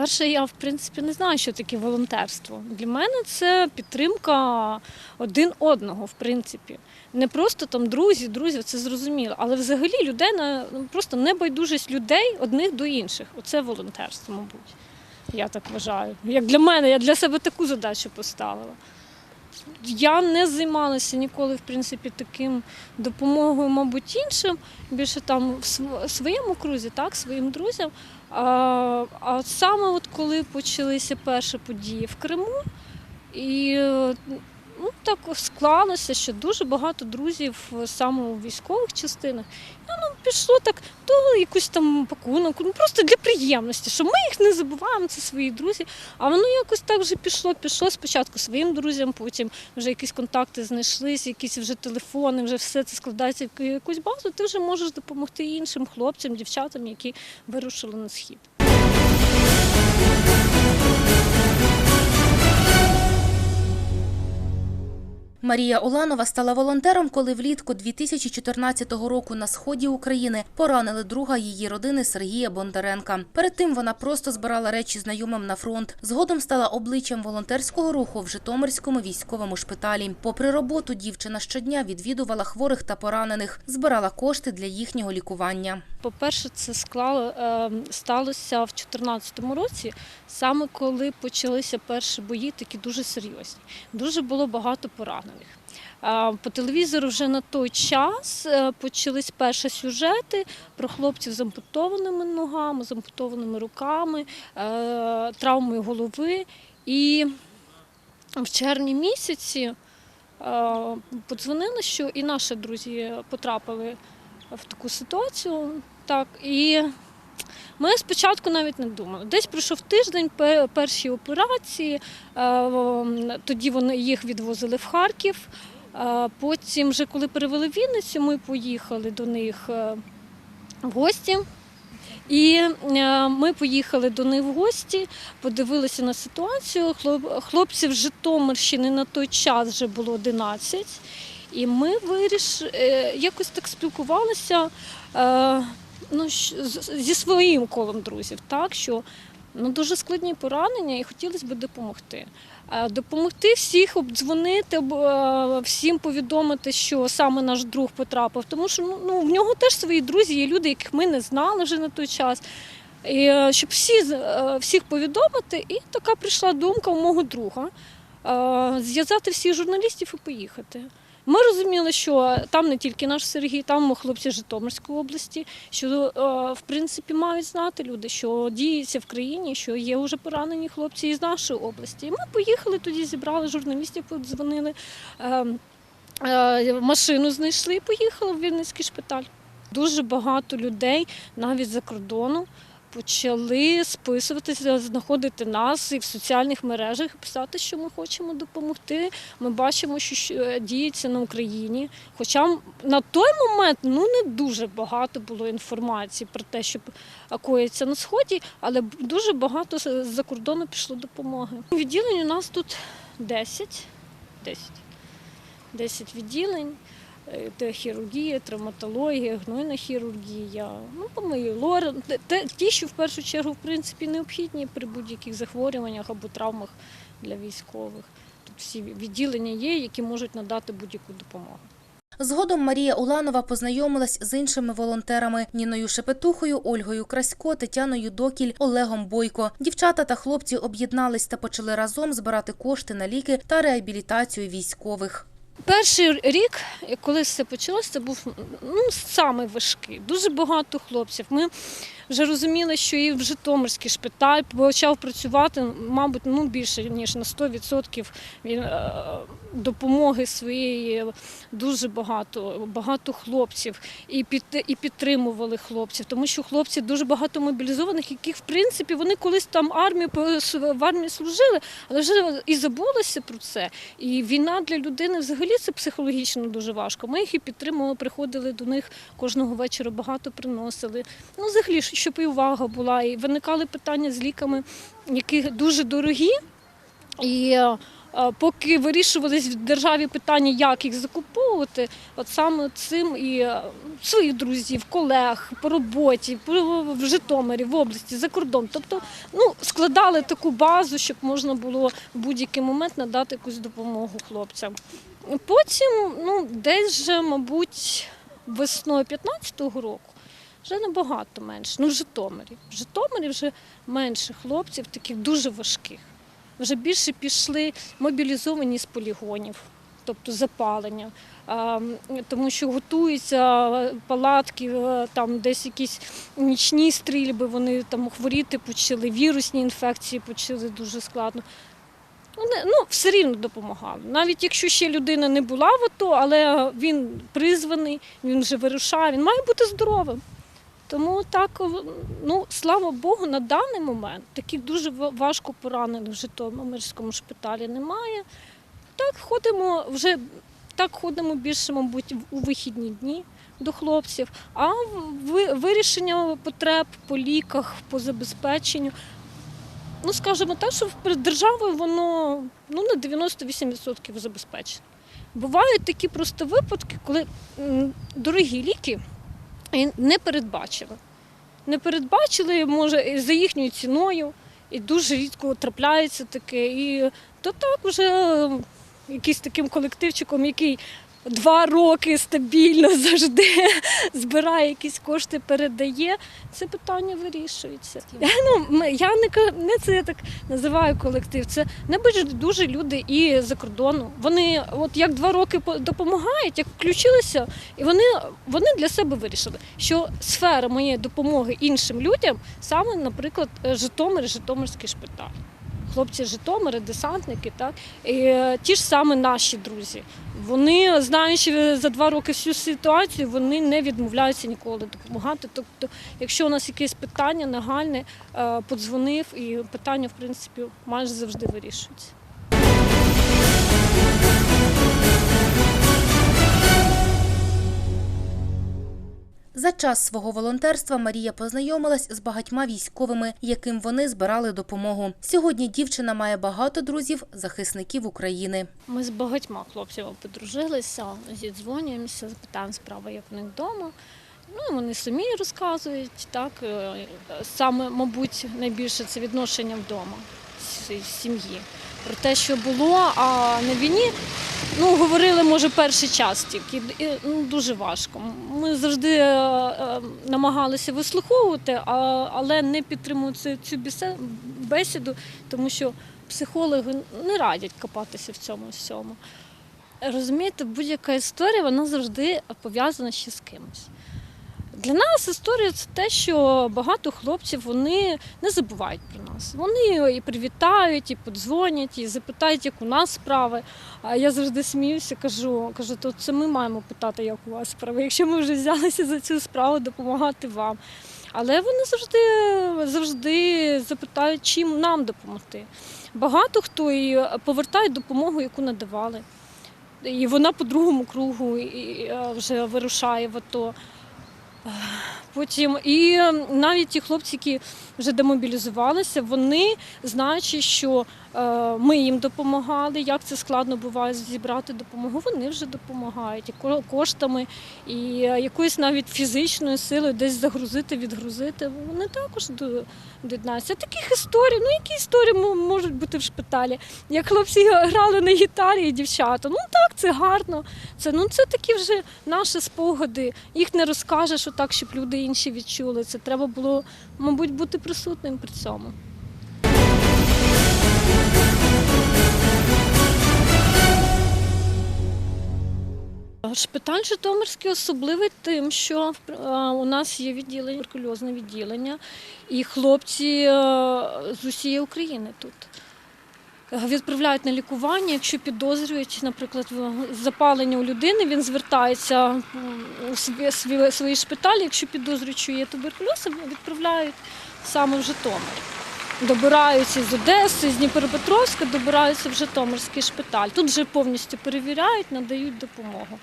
По-перше, я в принципі не знаю, що таке волонтерство. Для мене це підтримка один одного, в принципі. Не просто там друзі, друзі, це зрозуміло. Але взагалі людина ну, просто небайдужість людей одних до інших. Оце волонтерство, мабуть. Я так вважаю. Як для мене, я для себе таку задачу поставила. Я не займалася ніколи, в принципі, таким допомогою, мабуть, іншим. Більше там в своєму крузі, так, своїм друзям. А, а саме от коли почалися перші події в Криму, і ну, так склалося, що дуже багато друзів е, саме у військових частинах. І воно пішло так то якусь там пакунок, ну просто для приємності, що ми їх не забуваємо, це свої друзі. А воно якось так вже пішло, пішло спочатку своїм друзям, потім вже якісь контакти знайшлись, якісь вже телефони, вже все це складається в якусь базу. Ти вже можеш допомогти іншим хлопцям, дівчатам, які вирушили на схід. Марія Уланова стала волонтером, коли влітку 2014 року на сході України поранили друга її родини Сергія Бондаренка. Перед тим вона просто збирала речі знайомим на фронт. Згодом стала обличчям волонтерського руху в Житомирському військовому шпиталі. Попри роботу, дівчина щодня відвідувала хворих та поранених, збирала кошти для їхнього лікування. По-перше, це склало, е, сталося в 2014 році, саме коли почалися перші бої, такі дуже серйозні. Дуже було багато поранених. Е, По телевізору вже на той час е, почались перші сюжети про хлопців з ампутованими ногами, з ампутованими руками, е, травмою голови. І в червні місяці е, подзвонили, що і наші друзі потрапили в таку ситуацію. Так, і ми спочатку навіть не думали. Десь пройшов тиждень, пе- перші операції, е, тоді вони їх відвозили в Харків. Е, Потім, вже коли перевели в Вінницю, ми поїхали до них е, в гості. І ми поїхали до них в гості, подивилися на ситуацію. Хлоп- Хлопців з Житомирщини на той час вже було 11. І ми виріш... е, якось так спілкувалися ну, зі своїм колом друзів, так, що ну, дуже складні поранення і хотілося б допомогти. Е, Допомогти всіх обдзвонити, е, всім повідомити, що саме наш друг потрапив. Тому що ну, ну, в нього теж свої друзі, є люди, яких ми не знали вже на той час. І, е, щоб всі, всіх повідомити, і така прийшла думка у мого друга зв'язати всіх журналістів і поїхати. Ми розуміли, що там не тільки наш Сергій, там хлопці Житомирської області, що е, в принципі мають знати люди, що діється в країні, що є вже поранені хлопці із нашої області. І ми поїхали тоді, зібрали журналістів, подзвонили, е, е, машину знайшли і поїхали в Вінницький шпиталь. Дуже багато людей, навіть за кордону, почали списуватися, знаходити нас і в соціальних мережах, писати, що ми хочемо допомогти. Ми бачимо, що що діється на Україні. Хоча на той момент ну не дуже багато було інформації про те, що коїться на сході, але дуже багато з-за кордону пішло допомоги. Відділень у нас тут 10. 10. 10 відділень. Хірургія, травматологія, гнойна хірургія, ну, помиї, лор, ті, що в першу чергу в принципі необхідні при будь-яких захворюваннях або травмах для військових. Тут всі відділення є, які можуть надати будь-яку допомогу. Згодом Марія Уланова познайомилась з іншими волонтерами Ніною Шепетухою, Ольгою Красько, Тетяною Докіль, Олегом Бойко. Дівчата та хлопці об'єднались та почали разом збирати кошти на ліки та реабілітацію військових. Перший рік, коли все почалося, це був ну, самий важкий. Дуже багато хлопців. Ми вже розуміли, що і в Житомирський шпиталь почав працювати, мабуть, ну, більше ніж на 100% він, е, допомоги своєї дуже багато, багато хлопців і, під, і підтримували хлопців, тому що хлопці дуже багато мобілізованих, яких в принципі вони колись там армію в армії служили, але вже і забулися про це. І війна для людини взагалі це психологічно дуже важко. Ми їх і підтримували, приходили до них кожного вечора, багато приносили. Ну, взагалі, щоб і увага була, і виникали питання з ліками, які дуже дорогі. І е, е, поки вирішувались в державі питання, як їх закуповувати, от саме цим і е, своїх друзів, колег по роботі, в Житомирі, в області, за кордон. Тобто ну, складали таку базу, щоб можна було в будь-який момент надати якусь допомогу хлопцям. Потім, ну, десь вже, мабуть, весною 15-го року вже набагато менше. Ну, в Житомирі. В Житомирі вже менше хлопців, таких дуже важких. Вже більше пішли мобілізовані з полігонів, тобто запалення. Тому що готуються палатки, там десь якісь нічні стрільби, вони там хворіти почали, вірусні інфекції почали дуже складно. Вони ну, все рівно допомагали. Навіть якщо ще людина не була в АТО, але він призваний, він вже вирушає, він має бути здоровим. Тому так, ну слава Богу, на даний момент таких дуже важко поранених в Житомирському шпиталі немає. Так ходимо вже так ходимо більше, мабуть, у вихідні дні до хлопців. А ви- вирішення потреб по ліках, по забезпеченню. Ну, скажімо так, що перед державою воно ну, на 98% забезпечено. Бувають такі просто випадки, коли дорогі ліки і не передбачили. Не передбачили, може, за їхньою ціною, і дуже рідко трапляється таке. І то так вже якийсь таким колективчиком, який два роки стабільно завжди збирає якісь кошти, передає, це питання вирішується. Ну, я не, не це я так називаю колектив. Це небайдужі люди і за кордону. Вони от як два роки допомагають, як включилися, і вони, вони для себе вирішили, що сфера моєї допомоги іншим людям саме, наприклад, е, Житомир, Житомирський шпиталь. Хлопці з Житомира, десантники, так і е, ті ж саме наші друзі. Вони, знаючи за два роки всю ситуацію, вони не відмовляються ніколи допомагати. Тобто, якщо у нас якесь питання нагальне, е, подзвонив, і питання, в принципі, майже завжди вирішується. За час свого волонтерства Марія познайомилась з багатьма військовими, яким вони збирали допомогу. Сьогодні дівчина має багато друзів, захисників України. Ми з багатьма хлопцями подружилися, зідзвонюємося, запитаємо справи, як в них вдома. Ну, вони самі розказують, так е, саме, мабуть, найбільше це відношення вдома сім'ї. Про те, що було, а на війні ну, говорили, може, перший час тільки. Ну, дуже важко. Ми завжди е, е, намагалися вислуховувати, але не підтримувати цю бесіду, тому що психологи не радять копатися в цьому всьому. Розумієте, будь-яка історія вона завжди пов'язана ще з кимось. Для нас історія це те, що багато хлопців вони не забувають про нас. Вони і привітають, і подзвонять, і запитають, як у нас справи. А я завжди сміюся, кажу, кажу, то це ми маємо питати, як у вас справи, якщо ми вже взялися за цю справу допомагати вам. Але вони завжди, завжди запитають, чим нам допомогти. Багато хто і повертає допомогу, яку надавали. І вона по другому кругу вже вирушає в АТО. Потім і навіть ті хлопці, які вже демобілізувалися, вони, знаючи, що е, ми їм допомагали, як це складно буває зібрати допомогу, вони вже допомагають і коштами, і е, якоюсь навіть фізичною силою десь загрузити, відгрузити. Вони також доєднаються. Таких історій, ну які історії можуть бути в шпиталі? Як хлопці грали на гітарі і дівчата. Ну так, це гарно. Це ну це такі вже наші спогади. Їх не розкажеш отак, щоб люди інші відчули. Це треба було, мабуть, бути присутним при цьому. Шпиталь Житомирський особливий тим, що е, у нас є відділення, туберкульозне відділення, і хлопці е, з усієї України тут. Е, Відправляють на лікування, якщо підозрюють, наприклад, запалення у людини, він звертається у свій, шпиталь, якщо підозрюють, що є туберкульоз, відправляють саме в Житомир. Добираються з Одеси, з Дніпропетровська, добираються в Житомирський шпиталь. Тут вже повністю перевіряють, надають допомогу.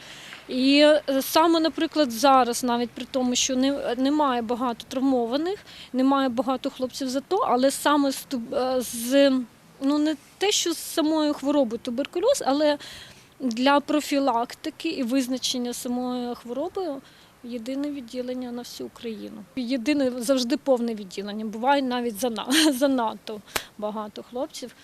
І е, саме, наприклад, зараз, навіть при тому, що не, немає багато травмованих, немає багато хлопців за то, але саме з, е, з ну не те, що з самою хворобою туберкульоз, але для профілактики і визначення самої хвороби єдине відділення на всю Україну. Єдине завжди повне відділення. Буває навіть зана- занадто багато хлопців.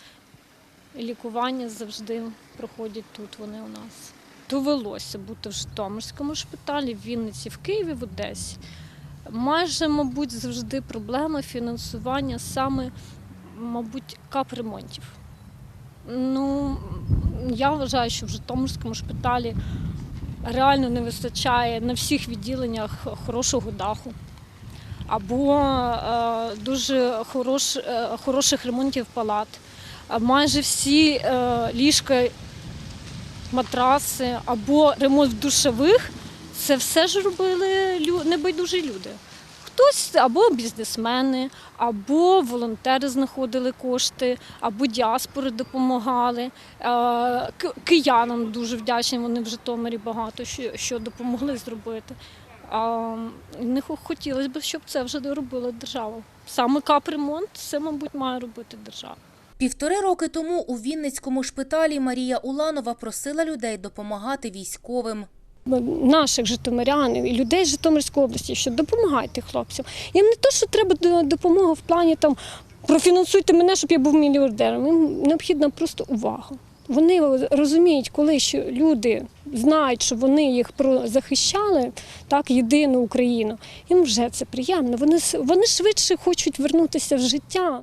Лікування завжди проходять тут. Вони у нас. Довелося бути в Житомирському шпиталі, в Вінниці, в Києві, в Одесі. Майже, мабуть, завжди проблема фінансування саме, мабуть, капремонтів. Ну, я вважаю, що в Житомирському шпиталі реально не вистачає на всіх відділеннях хорошого даху або е, дуже хорош, е, хороших ремонтів палат. Майже всі е, ліжка, матраси або ремонт душових це все ж робили небайдужі люди. Хтось або бізнесмени, або волонтери знаходили кошти, або діаспори допомагали. Е, Киянам дуже вдячні, вони в Житомирі багато що, допомогли зробити. Не хотілося б, щоб це вже робила держава. Саме капремонт це, мабуть, має робити держава. Півтори роки тому у Вінницькому шпиталі Марія Уланова просила людей допомагати військовим. Наших житомирян і людей з Житомирської області, що допомагайте хлопцям. Їм не то, що треба до- допомога в плані там профінансуйте мене, щоб я був мільярдером. Їм необхідна просто увага. Вони розуміють, коли що люди знають, що вони їх захищали, так, єдину Україну. Їм вже це приємно. Вони, вони швидше хочуть вернутися в життя.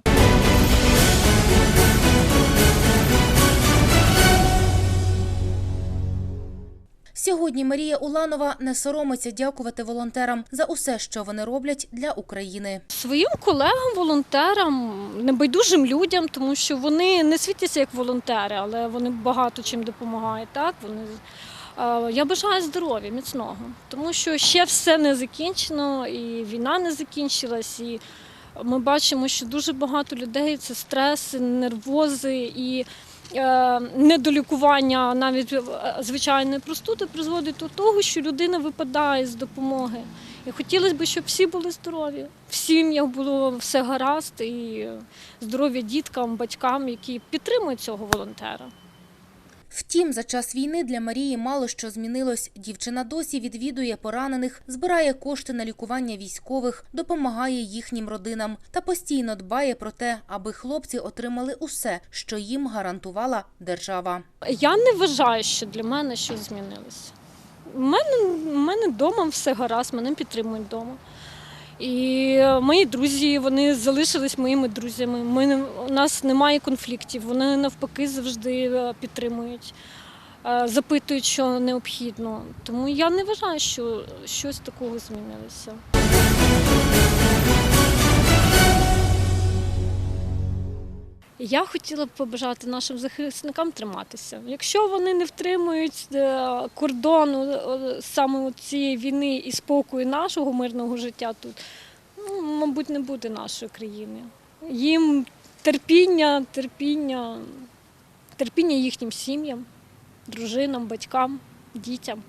Сьогодні Марія Уланова не соромиться дякувати волонтерам за усе, що вони роблять для України. Своїм колегам, волонтерам, небайдужим людям, тому що вони не світяться як волонтери, але вони багато чим допомагають. Так вони е, я бажаю здоров'я, міцного, тому що ще все не закінчено, і війна не закінчилась. І ми бачимо, що дуже багато людей це стреси, нервози і недолікування навіть е, звичайної простуди призводить до того, що людина випадає з допомоги. І хотілося б, щоб всі були здорові, в сім'ях було все гаразд і здоров'я діткам, батькам, які підтримують цього волонтера. Втім, за час війни для Марії мало що змінилось. Дівчина досі відвідує поранених, збирає кошти на лікування військових, допомагає їхнім родинам та постійно дбає про те, аби хлопці отримали усе, що їм гарантувала держава. Я не вважаю, що для мене щось змінилося. У мене, у мене вдома все гаразд, мене підтримують вдома. І мої друзі, вони залишились моїми друзями. Ми, у нас немає конфліктів, вони навпаки завжди е, підтримують, е, запитують, що необхідно. Тому я не вважаю, що щось такого змінилося. Я хотіла б побажати нашим захисникам триматися. Якщо вони не втримують е, кордону е, саме цієї війни і спокою нашого мирного життя тут, ну, мабуть, не буде нашої країни. Їм терпіння, терпіння, терпіння їхнім сім'ям, дружинам, батькам, дітям.